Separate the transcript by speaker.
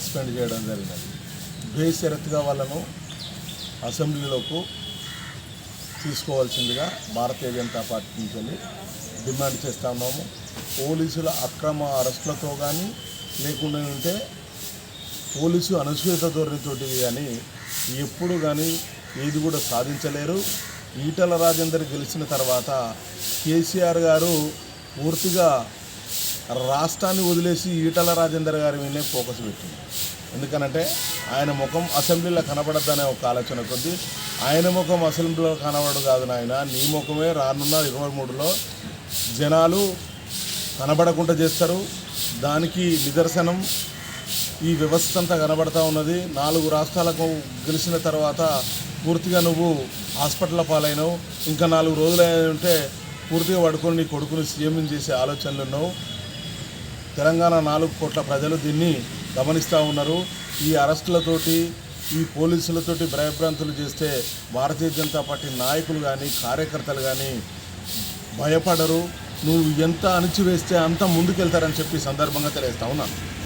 Speaker 1: Suspend చేయడం జరిగినది బేషరత్గా వాళ్ళను అసెంబ్లీలోకి తీసుకోవాల్సిందిగా భారతీయ జనతా పార్టీ నుంచి వెళ్ళి డిమాండ్ చేస్తా ఉన్నాము. పోలీసుల అక్రమ అరెస్టులతో కానీ లేకుండా ఉంటే పోలీసు అనుసూయత ధోరణితోటి కానీ ఎప్పుడు కానీ ఏది కూడా సాధించలేరు. ఈటల రాజేందర్ గెలిచిన తర్వాత కేసీఆర్ గారు పూర్తిగా రాష్ట్రాన్ని వదిలేసి ఈటల రాజేందర్ గారి మీదనే ఫోకస్ పెట్టింది. ఎందుకనంటే ఆయన ముఖం అసెంబ్లీలో కనబడద్దనే ఒక ఆలోచన కొద్దీ ఆయన ముఖం అసెంబ్లీలో కనబడదు కాదు నాయన నీ ముఖమే రానున్న ఇరవై మూడులో జనాలు కనబడకుండా చేస్తారు. దానికి నిదర్శనం ఈ వ్యవస్థ అంతా కనబడతా ఉన్నది. నాలుగు రాష్ట్రాలకు గెలిచిన తర్వాత పూర్తిగా నువ్వు హాస్పిటల్ పాలైనవు. ఇంకా నాలుగు రోజులు ఉంటే పూర్తిగా పడుకొని నీ కొడుకుని సీఎం చేసే ఆలోచనలు ఉన్నావు. తెలంగాణ నాలుగు కోట్ల ప్రజలు దీన్ని గమనిస్తూ ఉన్నారు. ఈ అరెస్టులతోటి ఈ పోలీసులతోటి భయభ్రాంతులు చేస్తే భారతీయ జనతా పార్టీ నాయకులు కానీ కార్యకర్తలు కానీ భయపడరు. నువ్వు ఎంత అణిచివేస్తే అంత ముందుకెళ్తారని చెప్పి సందర్భంగా తెలియజేస్తా ఉన్నాను.